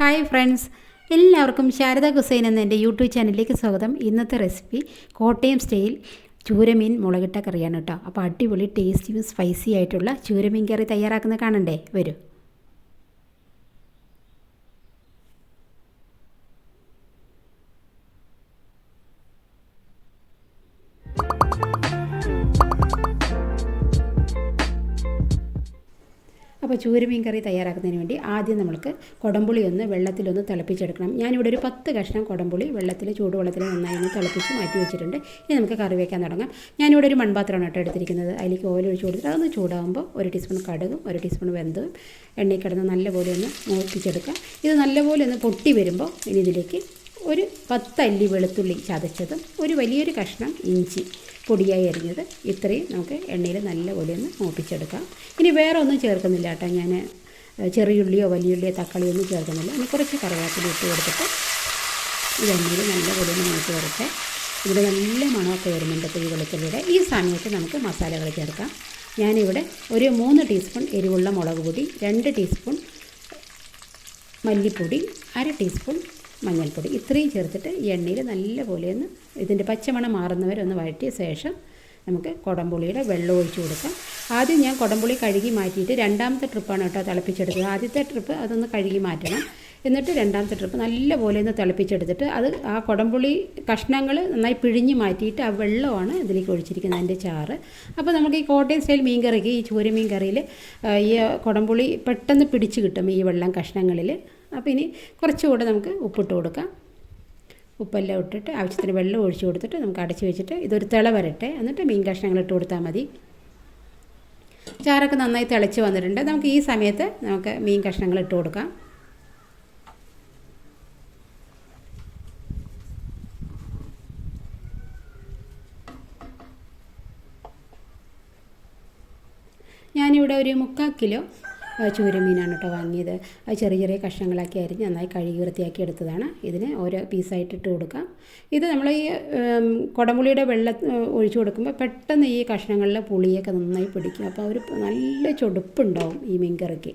Hi friends എല്ലാവർക്കും ശാരദ ഹുസൈൻ എന്ന എന്റെ യൂട്യൂബ് ചാനലിലേക്ക് സ്വാഗതം. ഇന്നത്തെ റെസിപ്പി കോട്ടയം സ്റ്റൈൽ ചൂരമീൻ മുളകിട്ട കറിയാണ് കേട്ടോ. അപ്പോൾ അടിപൊളി ടേസ്റ്റിയും സ്പൈസി ആയിട്ടുള്ള ചൂരമീൻ കറി തയ്യാറാക്കുന്ന കാണണ്ടേ? വരൂ. അപ്പോൾ ചൂരമീൻ കറി തയ്യാറാക്കുന്നതിന് വേണ്ടി ആദ്യം നമ്മൾക്ക് കുടംപുളി ഒന്ന് വെള്ളത്തിലൊന്ന് തിളപ്പിച്ചെടുക്കണം. ഞാനിവിടെ ഒരു പത്ത് കഷ്ണം കുടംപുളി വെള്ളത്തിൽ ചൂടുവെള്ളത്തിൽ നന്നായി ഒന്ന് തിളപ്പിച്ച് മാറ്റി വെച്ചിട്ടുണ്ട്. ഇനി നമുക്ക് കറി വയ്ക്കാൻ തുടങ്ങാം. ഞാനിവിടെ ഒരു മൺപാത്രമാണ് കേട്ടോ എടുത്തിരിക്കുന്നത്. അതിലേക്ക് ഓയിൽ ഒഴിച്ച് കൊടുത്തിട്ട് അതൊന്ന് ചൂടാകുമ്പോൾ ഒരു ടീസ്പൂൺ കടുകും ഒരു ടീസ്പൂൺ വെന്തും എണ്ണയിൽ കിടന്ന് നല്ലപോലെ ഒന്ന് മൂപ്പിച്ചെടുക്കുക. ഇത് നല്ലപോലെ ഒന്ന് പൊട്ടി വരുമ്പോൾ ഇനി ഇതിലേക്ക് ഒരു പത്തല്ലി വെളുത്തുള്ളി ചതച്ചതും ഒരു വലിയൊരു കഷ്ണം ഇഞ്ചി പൊടിയായി അരിഞ്ഞത് ഇത്രയും നമുക്ക് എണ്ണയിൽ നല്ലപോലെ ഒന്ന് മൂപ്പിച്ചെടുക്കാം. ഇനി വേറെ ഒന്നും ചേർക്കുന്നില്ല കേട്ടോ ഞാൻ. ചെറിയുള്ളിയോ വലിയുള്ളിയോ തക്കാളിയോ ഒന്നും ചേർക്കുന്നില്ല. ഇനി കുറച്ച് കറിവേപ്പില ഇട്ട് കൊടുത്തിട്ട് ഇത് എണ്ണയിൽ നല്ലപോലെ ഒന്ന് മൂത്ത് വരട്ടെ. ഇവിടെ നല്ല മണമൊക്കെ വരുന്നുണ്ട് ഇപ്പോൾ ഈ വെളുത്തുള്ളിയുടെ. ഈ സമയത്ത് നമുക്ക് മസാലകൾ ചേർക്കാം. ഞാനിവിടെ ഒരു മൂന്ന് ടീസ്പൂൺ എരിവുള്ള മുളക് പൊടി രണ്ട് ടീസ്പൂൺ മല്ലിപ്പൊടി അര ടീസ്പൂൺ മഞ്ഞൾപ്പൊടി. ഇത്രയും ചേർത്തിട്ട് ഈ എണ്ണയിൽ നല്ലപോലെ ഒന്ന് ഇതിന്റെ പച്ചമണം മാറുന്നവരെ ഒന്ന് വഴറ്റിയ ശേഷം നമുക്ക് കുടംപുളിയുടെ വെള്ളം ഒഴിച്ച് കൊടുക്കാം. ആദ്യം ഞാൻ കുടംപുളി കഴുകി മാറ്റിയിട്ട് രണ്ടാമത്തെ ട്രിപ്പാണ് കേട്ടോ തിളപ്പിച്ചെടുത്തത്. ആദ്യത്തെ ട്രിപ്പ് അതൊന്ന് കഴുകി മാറ്റണം. എന്നിട്ട് രണ്ടാമത്തെ ട്രിപ്പ് നല്ലപോലെ ഒന്ന് തിളപ്പിച്ചെടുത്തിട്ട് അത് ആ കുടംപുളി കഷ്ണങ്ങൾ നന്നായി പിഴിഞ്ഞ് മാറ്റിയിട്ട് ആ വെള്ളമാണ് ഇതിലേക്ക് ഒഴിച്ചിരിക്കുന്നത് അതിന്റെ ചാറ്. അപ്പോൾ നമുക്ക് ഈ കോട്ടയം സ്റ്റൈൽ മീൻ കറിക്ക് ഈ ചൂര കറിയിൽ ഈ കുടംപുളി പെട്ടെന്ന് പിടിച്ച് കിട്ടും ഈ വെള്ളം കഷ്ണങ്ങളിൽ. അപ്പോൾ ഇനി കുറച്ചുകൂടെ നമുക്ക് ഉപ്പിട്ട് കൊടുക്കാം. ഉപ്പെല്ലാം ഇട്ടിട്ട് ആവശ്യത്തിന് വെള്ളം ഒഴിച്ചു കൊടുത്തിട്ട് നമുക്ക് അടച്ചു വെച്ചിട്ട് ഇതൊരു തിള വരട്ടെ. എന്നിട്ട് മീൻ കഷ്ണങ്ങൾ ഇട്ട് കൊടുത്താൽ മതി. ചാറൊക്കെ നന്നായി തിളച്ച് വന്നിട്ടുണ്ട്. നമുക്ക് ഈ സമയത്ത് നമുക്ക് മീൻ കഷ്ണങ്ങൾ ഇട്ട് കൊടുക്കാം. ഞാനിവിടെ ഒരു മുക്കാൽ കിലോ ചൂരമീനാണ് കേട്ടോ വാങ്ങിയത്. അത് ചെറിയ ചെറിയ കഷ്ണങ്ങളാക്കി അരിഞ്ഞ് നന്നായി കഴുകി വൃത്തിയാക്കി എടുത്തതാണ്. ഇതിന് ഓരോ പീസായിട്ട് ഇട്ട് കൊടുക്കാം. ഇത് നമ്മൾ ഈ കുടമുളിയുടെ വെള്ളം ഒഴിച്ചു കൊടുക്കുമ്പോൾ പെട്ടെന്ന് ഈ കഷ്ണങ്ങളിലെ പുളിയൊക്കെ നന്നായി പിടിക്കും. അപ്പോൾ ഒരു നല്ല ചൊടുപ്പുണ്ടാവും ഈ മീൻകറിക്ക്.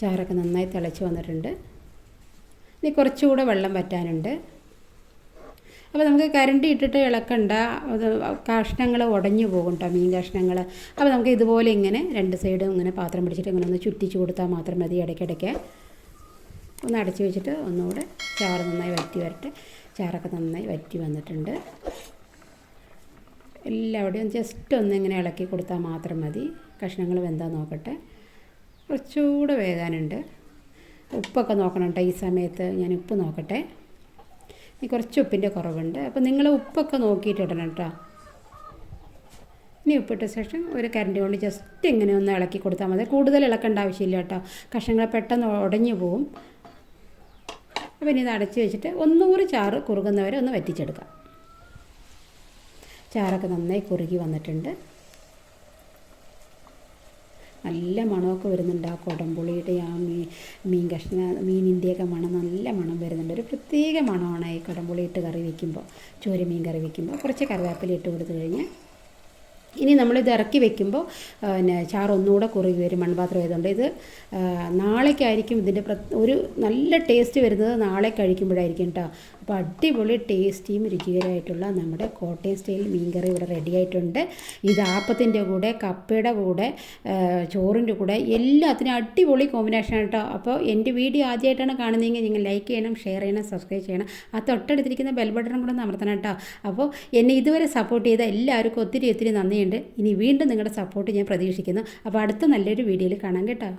ചാറൊക്കെ നന്നായി തിളച്ച് വന്നിട്ടുണ്ട്. ഇനി കുറച്ചുകൂടെ വെള്ളം വറ്റാനുണ്ട്. അപ്പോൾ നമുക്ക് കരണ്ടി ഇട്ടിട്ട് ഇളക്കണ്ട. അത് കഷ്ണങ്ങൾ ഉടഞ്ഞു പോകും കേട്ടോ മീൻ കഷ്ണങ്ങൾ അപ്പോൾ നമുക്ക് ഇതുപോലെ ഇങ്ങനെ രണ്ട് സൈഡും ഇങ്ങനെ പാത്രം പിടിച്ചിട്ട് ഇങ്ങനെ ഒന്ന് ചുറ്റിച്ച് കൊടുത്താൽ മാത്രം മതി ഇടയ്ക്കിടയ്ക്ക്. ഒന്ന് അടച്ച് വെച്ചിട്ട് ഒന്നുകൂടെ ചാറ് നന്നായി വറ്റി വരട്ടെ. ചാറൊക്കെ നന്നായി വറ്റി വന്നിട്ടുണ്ട്. എല്ലാവിടെയും ജസ്റ്റ് ഒന്ന് ഇങ്ങനെ ഇളക്കി കൊടുത്താൽ മാത്രം മതി. കഷ്ണങ്ങൾ വെന്താ നോക്കട്ടെ. കുറച്ചുകൂടെ വേകാനുണ്ട്. ഉപ്പൊക്കെ നോക്കണം കേട്ടോ ഈ സമയത്ത്. ഞാൻ ഉപ്പ് നോക്കട്ടെ. കുറച്ച് ഉപ്പിന്റെ കുറവുണ്ട്. അപ്പോൾ നിങ്ങൾ ഉപ്പൊക്കെ നോക്കിയിട്ട് ഇടണം കേട്ടോ. ഇനി ഉപ്പിട്ട ശേഷം ഒരു കരണ്ടി കൊണ്ട് ജസ്റ്റ് ഇങ്ങനെ ഒന്ന് ഇളക്കി കൊടുത്താൽ മതി. കൂടുതൽ ഇളക്കേണ്ട ആവശ്യമില്ല കേട്ടോ. കഷ്ണങ്ങൾ പെട്ടെന്ന് ഉടഞ്ഞു പോവും. അപ്പോൾ ഇനി ഇത് അടച്ച് വെച്ചിട്ട് ഒന്നുകൂടി ചാറ് കുറുകുന്നവരെ ഒന്ന് വറ്റിച്ചെടുക്കാം. ചാറൊക്കെ നന്നായി കുറുകി വന്നിട്ടുണ്ട്. നല്ല മണമൊക്കെ വരുന്നുണ്ട്. ആ കുടംപുളിയുടെ ആ മീൻ മീൻ കഷ്ണ മീനിന്റെയൊക്കെ മണം നല്ല മണം വരുന്നുണ്ട്. ഒരു പ്രത്യേക മണമാണ് ഈ കൊടംപുളി ഇട്ട് കറി വയ്ക്കുമ്പോൾ ചോര മീൻ കറി വയ്ക്കുമ്പോൾ കുറച്ച് കറിവേപ്പില ഇട്ട് കൊടുത്തു കഴിഞ്ഞാൽ ഇനി നമ്മളിത് ഇറക്കി വെക്കുമ്പോൾ പിന്നെ ചാറ് ഒന്നുകൂടെ കുറുകി വരും. മൺപാത്രം ആയതുകൊണ്ട് ഇത് നാളേക്കായിരിക്കും ഇതിന്റെ ഒരു നല്ല ടേസ്റ്റ് വരുന്നത് നാളെ കഴിക്കുമ്പോഴായിരിക്കും കേട്ടോ. അപ്പോൾ അടിപൊളി ടേസ്റ്റിയും രുചികരമായിട്ടുള്ള നമ്മുടെ കോട്ടയം സ്റ്റൈൽ മീൻകറി ഇവിടെ റെഡി ആയിട്ടുണ്ട്. ഇത് ആപ്പത്തിന്റെ കൂടെ കപ്പയുടെ കൂടെ ചോറിന്റെ കൂടെ എല്ലാത്തിനും അടിപൊളി കോമ്പിനേഷൻ കേട്ടോ. അപ്പോൾ എന്റെ വീഡിയോ ആദ്യമായിട്ടാണ് കാണുന്നതെങ്കിൽ നിങ്ങൾ ലൈക്ക് ചെയ്യണം ഷെയർ ചെയ്യണം സബ്സ്ക്രൈബ് ചെയ്യണം. ആ തൊട്ടടുത്തിരിക്കുന്ന ബെൽ ബട്ടണും കൂടെ അമർത്തണം കേട്ടോ. അപ്പോൾ എന്നെ ഇതുവരെ സപ്പോർട്ട് ചെയ്ത എല്ലാവർക്കും ഒത്തിരി ഒത്തിരി നന്ദിയുണ്ട്. ഇനി വീണ്ടും നിങ്ങളുടെ സപ്പോർട്ട് ഞാൻ പ്രതീക്ഷിക്കുന്നു. അപ്പോൾ അടുത്ത നല്ലൊരു വീഡിയോയിൽ കാണാം കേട്ടോ.